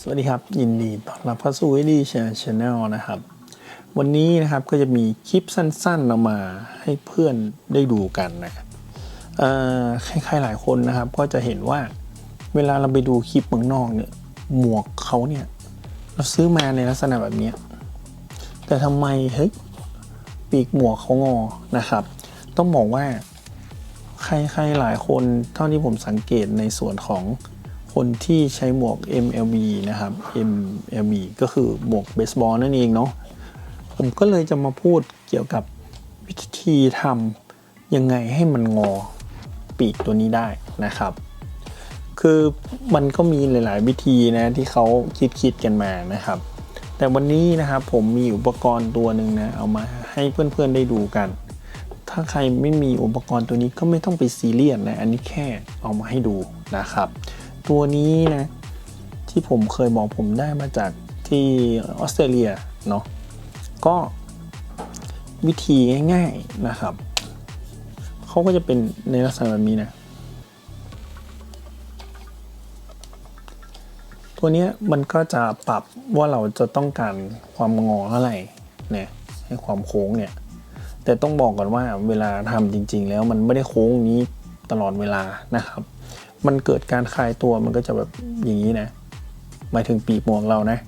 สวัสดีครับ ยินดีต้อนรับเข้าสู่วิดีชาแนลนะครับ วันนี้นะครับก็จะมีคลิปสั้นๆเอามาให้เพื่อนได้ดูกันนะเอ่อใครๆหลายคนนะครับ ก็จะเห็นว่าเวลาเราไปดูคลิปเมืองนอกเนี่ยหมวกเขาเนี่ยเราซื้อมาในลักษณะแบบนี้ แต่ทำไมเฮ้ยปีกหมวกเขางอนะครับ ต้องบอกว่าใครๆหลายคนเท่าที่ผมสังเกตในส่วนของ คนที่ใช้หมวก MLB นะครับ MLB ก็คือหมวกเบสบอลนั่นเองเนาะผมก็เลยจะมาพูดเกี่ยวกับวิธีทำยังไงให้มันงอปีกตัวนี้ได้นะครับ คือมันก็มีหลาย ๆ วิธีนะที่เขาคิดคิดกันมานะครับ แต่วันนี้นะครับผมมีอุปกรณ์ตัวหนึ่งนะเอามาให้เพื่อน ๆ ได้ดูกัน ถ้าใครไม่มีอุปกรณ์ตัวนี้ก็ไม่ต้องไปซีเรียสนะ อันนี้แค่เอามาให้ดูนะครับ ตัวนี้นะ ที่ผมเคยบอกผมได้มาจากที่ออสเตรเลียเนาะก็วิธีง่ายๆนะครับเขาก็จะเป็นในลักษณะแบบนี้นะ ตัวนี้มันก็จะปรับว่าเราจะต้องการความงอเท่าไหร่เนี่ยให้ความโค้งเนี่ย แต่ต้องบอกก่อนว่าเวลาทำจริง ๆ แล้วมันไม่ได้โค้งนี้ตลอดเวลานะครับ มันเกิดการคลายตัวมันก็จะแบบอย่างนี้นะหมายถึงปีกหมวกเรานะ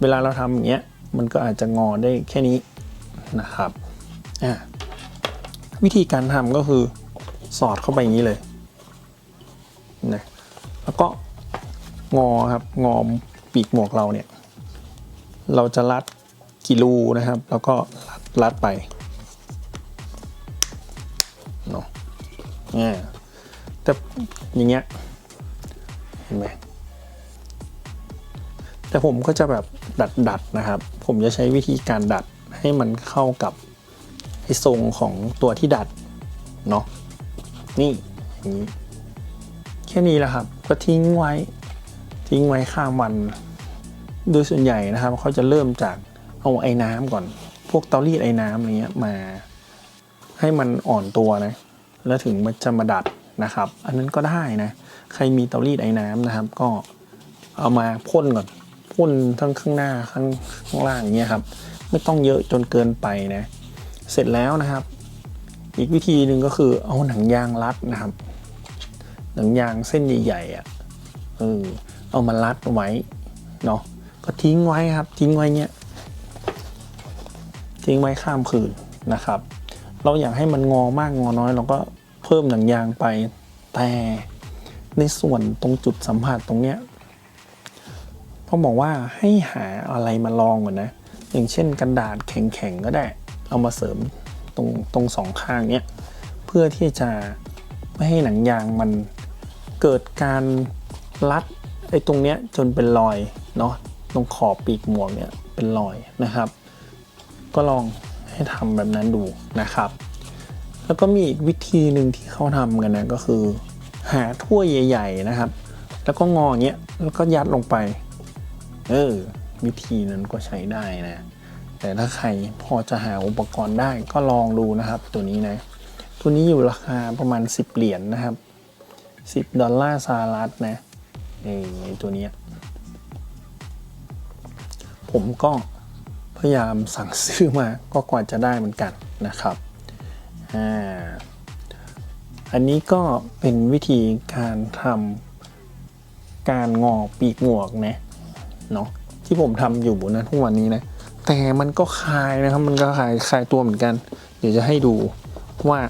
เวลาเราทำอย่างเงี้ยมันก็อาจจะงอได้แค่นี้นะครับอะวิธีการทำก็คือสอดเข้าไปอย่างนี้เลยนะแล้วก็งอครับงอปีกหมวกเราเนี่ย เราจะรัดกี่รูนะครับ แล้วก็รัดรัดไปเนาะเนี่ย แต่อย่างเงี้ยเห็นไหมแต่ผมก็จะแบบดัดดัดนะครับ ผมจะใช้วิธีการดัดให้มันเข้ากับไอทรงของตัวที่ดัดเนาะนี่อย่างนี้ แค่นี้แหละครับ ก็ทิ้งไว้ทิ้งไว้ข้ามวัน โดยส่วนใหญ่นะครับเขาจะเริ่มจากเอาไอ้น้ำก่อน พวกเตารีดไอ้น้ำอะไรเงี้ยมา ให้มันอ่อนตัวนะ แล้วถึงมันจะมาดัด นะครับ อันนั้นก็ได้นะ ใครมีเตารีดไอ้น้ำนะครับ ก็เอามาพ่นก่อนพ่นทั้งข้างหน้าข้างข้างล่างอย่างเงี้ยครับ ไม่ต้องเยอะจนเกินไปนะ เสร็จแล้วนะครับ อีกวิธีหนึ่งก็คือเอาหนังยางรัดนะครับ หนังยางเส้นใหญ่ๆอะเออเอามารัดไว้เนาะก็ทิ้งไว้ครับ ทิ้งไว้เงี้ยทิ้งไว้ข้ามคืนนะครับ เราอยากให้มันงอมากงอน้อยเราก็ เพิ่มหนังยางไป แต่ในส่วนตรงจุดสัมผัสตรงเนี้ยพ่อบอกว่าให้หาอะไรมาลองก่อนนะ อย่างเช่นกระดาษแข็งๆก็ได้ เอามาเสริมตรงตรงสองข้างเนี้ยเพื่อที่จะไม่ให้หนังยางมันเกิดการรัดไอ้ตรงเนี้ยจนเป็นรอยเนาะตรงขอบปีกหมวกเนี่ยเป็นรอยนะครับ ก็ลองให้ทำแบบนั้นดูนะครับ แล้วก็มีอีกวิธีหนึ่งที่เขาทำกันนะก็คือ หาถ้วยใหญ่ ๆนะครับ แล้วก็งอเงี้ยแล้วก็ยัดลงไป เออ วิธีนั้นก็ใช้ได้นะ แต่ถ้าใครพอจะหาอุปกรณ์ได้ก็ลองดูนะครับ ตัวนี้นะ ตัวนี้อยู่ราคาประมาณ 10 เหรียญนนะครับ 10 ดอลลาร์สหรัฐนะเออตัวนี้ ผมก็พยายามสั่งซื้อมาก็กว่าจะได้เหมือนกันนะครับ อันนี้ก็เป็นวิธีการทำการงอปีกหมวกนะเนาะที่ผมทำอยู่นะทุกวันนี้นะ แต่มันก็คลายนะครับ มันก็คลายคลายตัวเหมือนกัน เดี๋ยวจะให้ดูว่า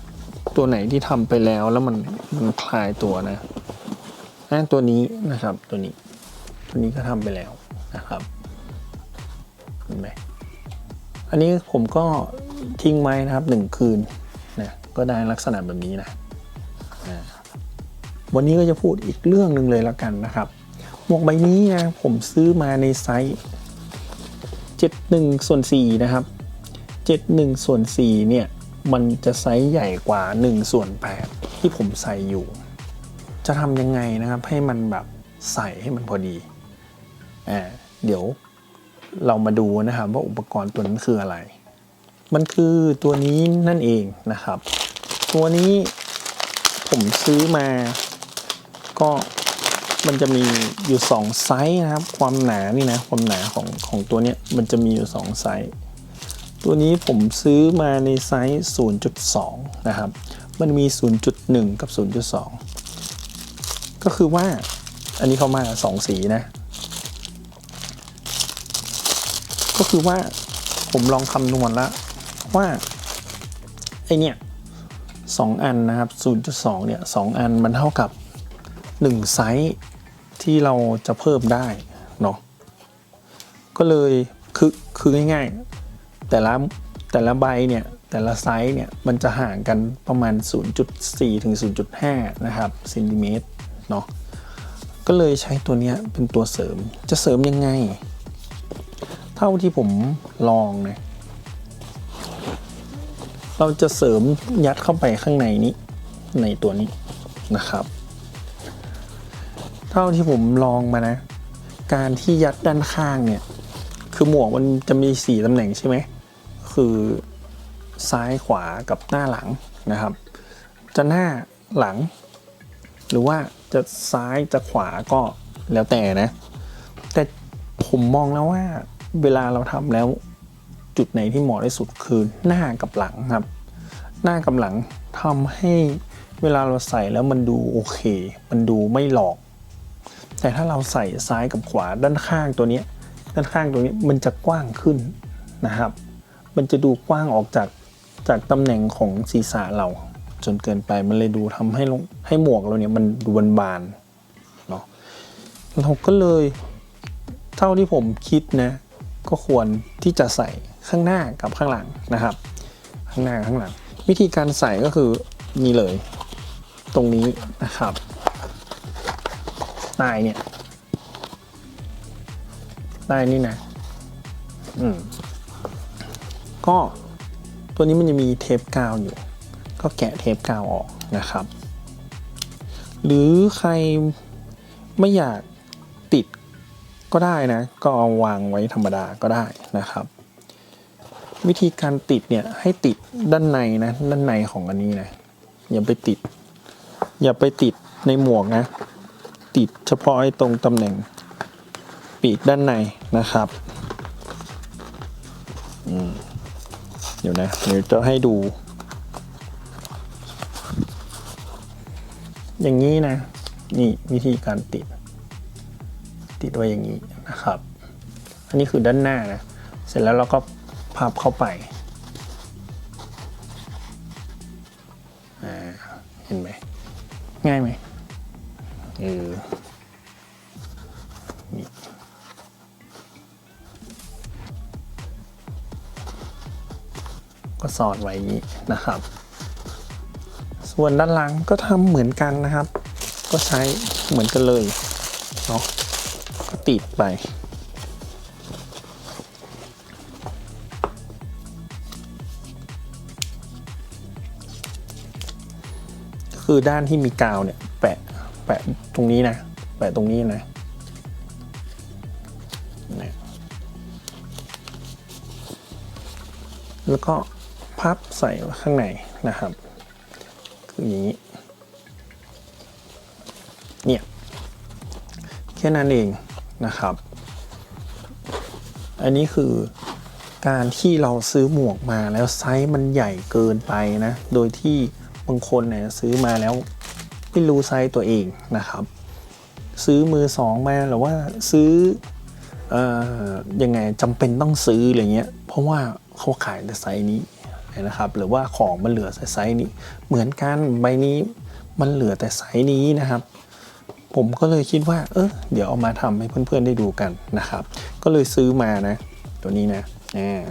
ตัวไหนที่ทำไปแล้วแล้วมันมันคลายตัวนะอะตัวนี้นะครับตัวนี้ ตัวนี้ก็ทำไปแล้วนะครับเห็นไหมอันนี้ผมก็ทิ้งไว้นะครับหนึ่งคืน ก็ได้ลักษณะแบบนี้นะวันนี้ก็จะพูดอีกเรื่องหนึ่งเลยละกันนะครับ หมวกใบนี้นะผมซื้อมาในไซส์71ส่วน4นะครับ71ส่วน4เนี่ยมันจะไซส์ใหญ่กว่า1ส่วน8ที่ผมใส่อยู่ จะทำยังไงนะครับให้มันแบบใส่ให้มันพอดีอ่าเดี๋ยวเรามาดูนะครับว่าอุปกรณ์ตัวนั้นคืออะไร มันคือตัวนี้นั่นเองนะครับ ตัวนี้ผมซื้อมา ก็มันจะมีอยู่สองไซส์นะครับ ความหนานี่นะความหนาของของตัวเนี้ยมันจะมีอยู่สองไซส์ตัวนี้ผมซื้อมาในไซส์ 0.2 นะครับ มันมี 0.1 กับ 0.2 ก็คือว่าอันนี้เขามาสองสีนะ ก็คือว่าผมลองคำนวณแล้วว่าไอเนี่ย สองอันนะครับ 0.2 เนี่ยสองอันมันเท่ากับ 1 ไซส์ที่เราจะเพิ่มได้เนาะก็เลยคือคือง่ายๆ แต่ละแต่ละใบเนี่ย แต่ละไซส์เนี่ย มันจะห่างกันประมาณ 0.4 ถึง 0.5 นะครับเซนติเมตรเนาะก็เลยใช้ตัวเนี้ยเป็นตัวเสริมจะเสริมยังไง เท่าที่ผมลองนะ เราจะเสริมยัดเข้าไปข้างในนี้ ในตัวนี้นะครับ เท่าที่ผมลองมานะ การที่ยัดด้านข้างเนี่ย คือหมวกมันจะมีสี่ตำแหน่งใช่ไหม คือซ้ายขวากับหน้าหลังนะครับ จะหน้าหลัง หรือว่าจะซ้ายจะขวาก็แล้วแต่นะ แต่ผมมองแล้วว่าเวลาเราทำแล้ว จุดไหนที่เหมาะที่สุดคือหน้ากับหลังครับ หน้ากับหลังทำให้เวลาเราใส่แล้วมันดูโอเค มันดูไม่หลอก แต่ถ้าเราใส่ซ้ายกับขวาด้านข้างตัวนี้ ด้านข้างตัวนี้มันจะกว้างขึ้นนะครับ มันจะดูกว้างออกจากจากตำแหน่งของศีรษะเราจนเกินไปมันเลยดูทำให้ให้หมวกเราเนี่ยมันดูบานๆเนาะเราก็เลยเท่าที่ผมคิดนะ ก็ควรที่จะใส่ข้างหน้ากับข้างหลังนะครับ ข้างหน้าข้างหลัง วิธีการใส่ก็คือนี่เลย ตรงนี้นะครับใต้เนี่ยใต้นี่นะอืมก็ตัวนี้มันจะมีเทปกาวอยู่ ก็แกะเทปกาวออกนะครับ หรือใครไม่อยากติด ก็ได้นะ ก็เอาวางไว้ธรรมดาก็ได้นะครับ วิธีการติดเนี่ยให้ติดด้านในนะ ด้านในของอันนี้นะ อย่าไปติด อย่าไปติดในหมวกนะ ติดเฉพาะไอ้ตรงตำแหน่งปีกด้านในนะครับอืมเดี๋ยวนะเดี๋ยวจะให้ดู อย่างนี้นะ นี่วิธีการติด ติดไว้อย่างนี้นะครับ อันนี้คือด้านหน้านะ เสร็จแล้วเราก็พับเข้าไปเห็นไหมง่ายไหมเออนี่ก็สอดไว้อย่างนี้นะครับ ส่วนด้านหลังก็ทำเหมือนกันนะครับ ก็ใช้เหมือนกันเลยเนาะ ติดไป คือด้านที่มีกาวเนี่ย แปะแปะตรงนี้นะ แปะตรงนี้นะนแล้วก็พับใส่ข้างในนะครับ คืออย่างนี้ เนี่ย แค่นั้นเอง นะครับ อันนี้คือการที่เราซื้อหมวกมาแล้วไซส์มันใหญ่เกินไปนะ โดยที่บางคนเนี่ยซื้อมาแล้วไม่รู้ไซส์ตัวเองนะครับ ซื้อมือสองมาหรือว่าซื้อเอ่อยังไงจำเป็นต้องซื้ออะไรเงี้ย เพราะว่าเขาขายแต่ไซส์นี้นะครับ หรือว่าของมันเหลือแต่ไซส์นี้ เหมือนกันใบนี้มันเหลือแต่ไซส์นี้นะครับ ผมก็เลยคิดว่า เออเดี๋ยวเอามาทำให้เพื่อนๆได้ดูกันนะครับ ก็เลยซื้อมานะ ตัวนี้นะอ่า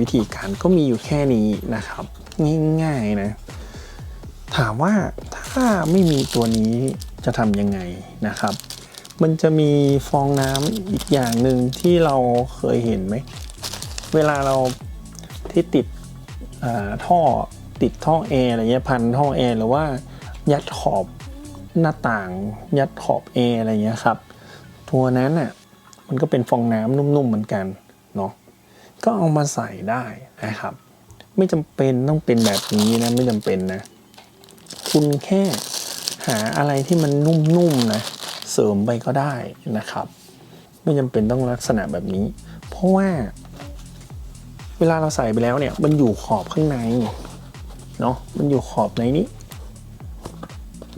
วิธีการก็มีอยู่แค่นี้นะครับ ง่ายๆนะ ถามว่าถ้าไม่มีตัวนี้จะทำยังไงนะครับ มันจะมีฟองน้ำอีกอย่างหนึ่งที่เราเคยเห็นไหม เวลาเราที่ติดอ่าท่อติดท่อแอร์อะไรเงี้ยพันท่อแอร์หรือว่ายัดขอบ หน้าต่าง ยัดขอบแออะไรเงี้ยครับ ตัวนั้นอะมันก็เป็นฟองน้ำนุ่มๆเหมือนกันเนาะก็เอามาใส่ได้นะครับ ไม่จำเป็นต้องเป็นแบบนี้นะไม่จำเป็นนะคุณแค่หาอะไรที่มันนุ่มๆนะเสริมไปก็ได้นะครับ ไม่จำเป็นต้องลักษณะแบบนี้ เพราะว่า เวลาเราใส่ไปแล้วเนี่ยมันอยู่ขอบข้างในเนาะมันอยู่ขอบในนี้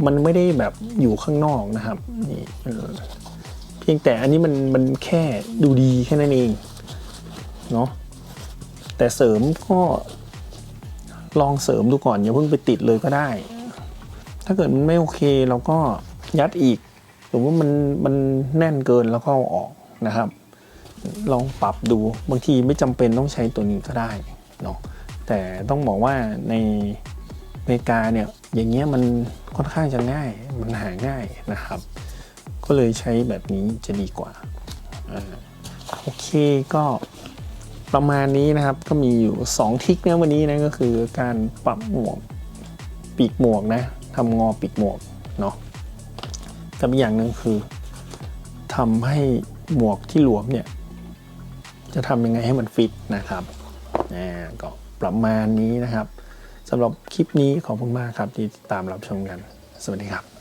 มันไม่ได้แบบอยู่ข้างนอกนะครับนี่เพียงแต่อันนี้มันมันแค่ดูดีแค่นั้นเองเนาะแต่เสริมก็ลองเสริมดูก่อนอย่าเพิ่งไปติดเลยก็ได้ ถ้าเกิดมันไม่โอเคเราก็ยัดอีก หรือว่ามันมันแน่นเกินแล้วก็เอาออกนะครับ ลองปรับดูบางทีไม่จำเป็นต้องใช้ตัวนี้ก็ได้เนาะแต่ต้องบอกว่าใน อเมริกาเนี่ยอย่างเงี้ยมันค่อนข้างจะง่ายมันหาง่ายนะครับ ก็เลยใช้แบบนี้จะดีกว่าอโอเคก็ประมาณนี้นะครับก็มีอยู่ 2ทริคนะวันนี้นะก็คือการปรับหมวกปีกหมวกนะทำงอปีกหมวกเนาะกับอีกอย่างหนึ่งคือทำให้หมวกที่หลวมเนี่ยจะทำยังไงให้มันฟิตนะครับอ่าก็ประมาณนี้นะครับ สำหรับคลิปนี้ขอบคุณมากครับที่ติดตามรับชมกัน สวัสดีครับ